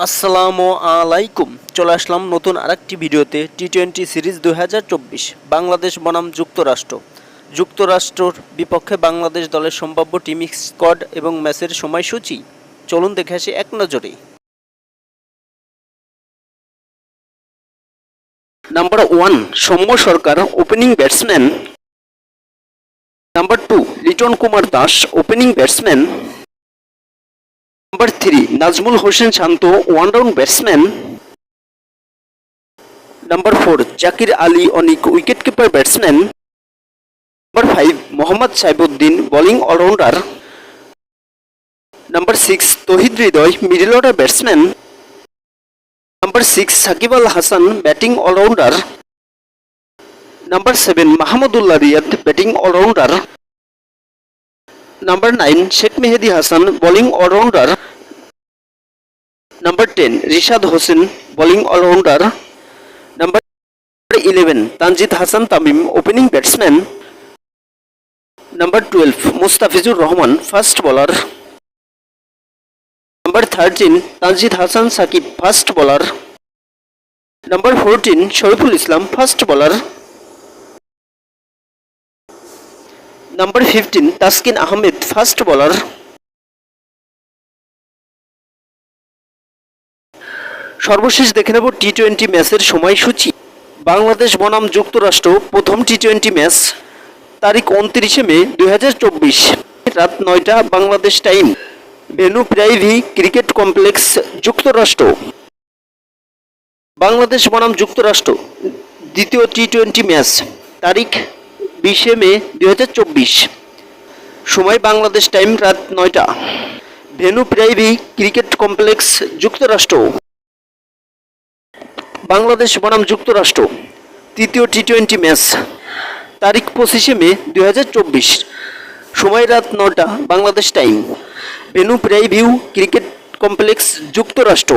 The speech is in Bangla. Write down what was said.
আসসালামু আলাইকুম। চলে আসলাম নতুন আরেকটি ভিডিওতে টি টোয়েন্টি সিরিজ দু হাজার চব্বিশ, বাংলাদেশ বনাম যুক্তরাষ্ট্র। যুক্তরাষ্ট্রর বিপক্ষে বাংলাদেশ দলের সম্ভাব্য টিম স্কোয়াড এবং ম্যাচের সময়সূচি। চলুন দেখে আসি এক নজরে। Number one Soumya Sarkar opening batsman number two Liton Kumar Das opening batsman number three Najmul Hossain Shanto one round batsman number four Jaker Ali Anik wicket keeper batsman number five Mohammad Saifuddin bowling all-rounder number six Towhid Hridoy middle order batsman number six Shakib Al Hasan batting all-rounder number seven Mahmudullah Riyad batting all-rounder number nine Sheikh Mehedi Hasan bowling all-rounder number ten Rishad Hossain bowling all-rounder number eleven Tanzid Hasan Tamim opening batsman number twelve Mustafizur Rahman fast bowler number thirteen Tanzid Hasan Sakib fast bowler number fourteen Shoriful Islam fast bowler number fifteen Taskin Ahmed fast bowler সর্বশেষ দেখে নেব টি টোয়েন্টি ম্যাচের সময়সূচি। বাংলাদেশ বনাম যুক্তরাষ্ট্র, প্রথম টি টোয়েন্টি ম্যাচ, তারিখ উনত্রিশে মে দু হাজার চব্বিশ, রাত নয়টা Bangladesh time. Venue Prairie View cricket complex, যুক্তরাষ্ট্র। বাংলাদেশ বনাম যুক্তরাষ্ট্র, দ্বিতীয় টি টোয়েন্টি ম্যাচ, তারিখ বিশে মে দু হাজার চব্বিশ। সময় বাংলাদেশ টাইম রাত নয়টা। ভেনু প্রাইভি ক্রিকেট কমপ্লেক্স যুক্তরাষ্ট্র। বাংলাদেশ বনাম যুক্তরাষ্ট্র। তৃতীয় টি টোয়েন্টি ম্যাচ। তারিখ পঁচিশে মে দু হাজার চব্বিশ। সময় রাত নটা Bangladesh time. Venue Prairie View cricket complex যুক্তরাষ্ট্র।